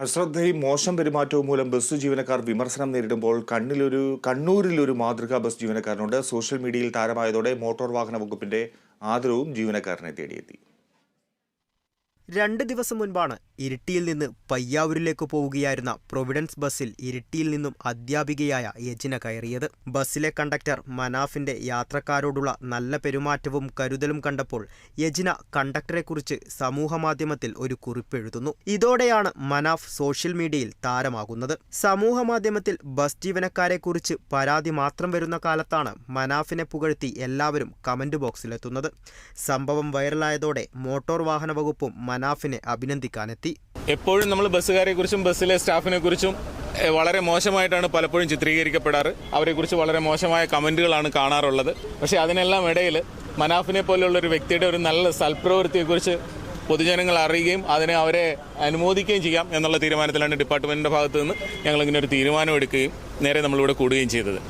അശ്രദ്ധയും മോശം പെരുമാറ്റവും മൂലം ബസ് ജീവനക്കാർ വിമർശനം നേരിടുമ്പോൾ കണ്ണിലൊരു കണ്ണൂരിലൊരു മാതൃകാ ബസ് ജീവനക്കാരനുണ്ട്. സോഷ്യൽ മീഡിയയിൽ താരമായതോടെ മോട്ടോർ വാഹന വകുപ്പിന്റെ ആദരവും ജീവനക്കാരനെ തേടിയെത്തി. രണ്ട് ദിവസം മുൻപാണ് ഇരിട്ടിയിൽ നിന്ന് പയ്യാവൂരിലേക്ക് പോവുകയായിരുന്ന പ്രൊവിഡൻസ് ബസ്സിൽ ഇരിട്ടിയിൽ നിന്നും അധ്യാപികയായ യജിന കയറിയത്. ബസ്സിലെ കണ്ടക്ടർ മനാഫിന്റെ യാത്രക്കാരോടുള്ള നല്ല പെരുമാറ്റവും കരുതലും കണ്ടപ്പോൾ യജിന കണ്ടക്ടറെക്കുറിച്ച് സമൂഹമാധ്യമത്തിൽ ഒരു കുറിപ്പെഴുതുന്നു ഇതോടെയാണ് മനാഫ് സോഷ്യൽ മീഡിയയിൽ താരമാകുന്നത്. സമൂഹമാധ്യമത്തിൽ ബസ് ജീവനക്കാരെക്കുറിച്ച് പരാതി മാത്രം വരുന്ന കാലത്താണ് മനാഫിനെ പുകഴ്ത്തി എല്ലാവരും കമന്റ് ബോക്സിലെത്തുന്നത്. സംഭവം വൈറലായതോടെ മോട്ടോർ വാഹന വകുപ്പും മനാഫിനെ അഭിനന്ദിക്കാനെത്തി. എപ്പോഴും നമ്മൾ ബസ്സുകാരെ കുറിച്ചും ബസ്സിലെ സ്റ്റാഫിനെ കുറിച്ചും വളരെ മോശമായിട്ടാണ് പലപ്പോഴും ചിത്രീകരിക്കപ്പെടാറ്. അവരെക്കുറിച്ച് വളരെ മോശമായ കമന്റുകളാണ് കാണാറുള്ളത്. പക്ഷേ അതിനെല്ലാം ഇടയിൽ മനാഫിനെ പോലെയുള്ള ഒരു വ്യക്തിയുടെ ഒരു നല്ല സൽപ്രവൃത്തിയെക്കുറിച്ച് പൊതുജനങ്ങൾ അറിയുകയും അതിനെ അവരെ അനുമോദിക്കുകയും ചെയ്യാം എന്നുള്ള തീരുമാനത്തിലാണ് ഡിപ്പാർട്ട്മെന്റിന്റെ ഭാഗത്ത് നിന്ന് ഞങ്ങളിങ്ങനെ ഒരു തീരുമാനം എടുക്കുകയും നേരെ നമ്മളിവിടെ കൂടുകയും ചെയ്തത്.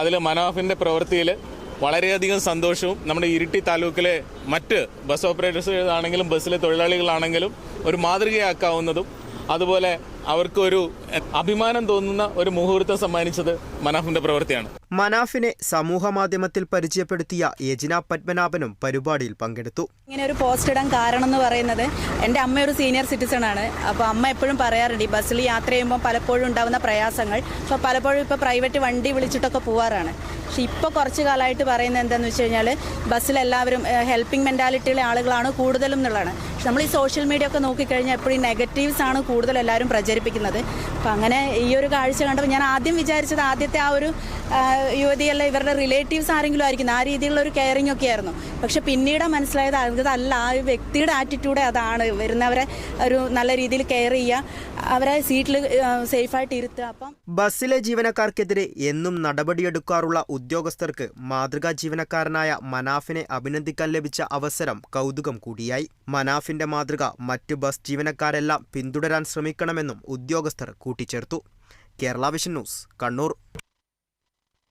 അതിൽ മനാഫിന്റെ പ്രവൃത്തിയിൽ വളരെയധികം സന്തോഷവും നമ്മുടെ ഇരിട്ടി താലൂക്കിലെ മറ്റ് ബസ് ഓപ്പറേറ്റേഴ്സ് ആണെങ്കിലും ബസ്സിലെ തൊഴിലാളികളാണെങ്കിലും ഒരു മാതൃകയാക്കാവുന്നതും അതുപോലെ അവർക്കൊരു അഭിമാനം തോന്നുന്ന ഒരു മുഹൂർത്തം സമ്മാനിച്ചത് മനാഫിന്റെ പ്രവൃത്തിയാണ്. മനാഫിനെ സമൂഹ മാധ്യമത്തിൽ പരിചയപ്പെടുത്തിയ യജിന പത്മനാഭനും പരിപാടിയിൽ പങ്കെടുത്തു. ഇങ്ങനെ ഒരു പോസ്റ്റ് ഇടാൻ കാരണം എന്ന് പറയുന്നത് എന്റെ അമ്മ ഒരു സീനിയർ സിറ്റിസൺ ആണ്. അപ്പോൾ അമ്മ എപ്പോഴും പറയാറുണ്ട് ഈ ബസ്സിൽ യാത്ര ചെയ്യുമ്പോൾ പലപ്പോഴും ഉണ്ടാകുന്ന പ്രയാസങ്ങൾ. അപ്പോൾ പലപ്പോഴും ഇപ്പോൾ പ്രൈവറ്റ് വണ്ടി വിളിച്ചിട്ടൊക്കെ പോവാറാണ്. പക്ഷെ ഇപ്പോൾ കുറച്ച് കാലമായിട്ട് പറയുന്നത് എന്താണെന്ന് വെച്ച് കഴിഞ്ഞാൽ ബസ്സിൽ എല്ലാവരും ഹെൽപ്പിംഗ് മെന്റാലിറ്റിയിലെ ആളുകളാണ് കൂടുതലും എന്നുള്ളതാണ്. നമ്മൾ ഈ സോഷ്യൽ മീഡിയ ഒക്കെ നോക്കിക്കഴിഞ്ഞാൽ എപ്പോഴും നെഗറ്റീവ്സ് ആണ് കൂടുതൽ എല്ലാവരും പ്രചരിപ്പിക്കുന്നത്. അപ്പം അങ്ങനെ ഈ ഒരു കാഴ്ച കണ്ടപ്പോൾ ഞാൻ ആദ്യം വിചാരിച്ചത് ആദ്യത്തെ ആ ഒരു യുവതിയല്ല ഇവരുടെ റിലേറ്റീവ്സ് ആരെങ്കിലും ആയിരിക്കും. ആ രീതിയിലുള്ള ഒരു കെയറിംഗ് ഒക്കെ ആയിരുന്നു. പക്ഷെ പിന്നീട് മനസ്സിലായത് അതല്ല ആ വ്യക്തിയുടെ ആറ്റിറ്റ്യൂഡ് അതാണ്. വരുന്നവരെ ഒരു നല്ല രീതിയിൽ കെയർ ചെയ്യുക അവരെ സീറ്റിൽ സേഫായിട്ട് ഇരുത്തുക. അപ്പം ബസ്സിലെ ജീവനക്കാർക്കെതിരെ എന്നും നടപടിയെടുക്കാറുള്ള ഉദ്യോഗസ്ഥർക്ക് മാതൃകാ ജീവനക്കാരനായ മനാഫിനെ അഭിനന്ദിക്കാൻ ലഭിച്ച അവസരം കൗതുകം കൂടിയായി. മനാഫിന്റെ മാതൃക മറ്റ് ബസ് ജീവനക്കാരെല്ലാം പിന്തുടരാൻ ശ്രമിക്കണമെന്നും ഉദ്യോഗസ്ഥർ കൂട്ടിച്ചേർത്തു. Kerala vision news Kannur.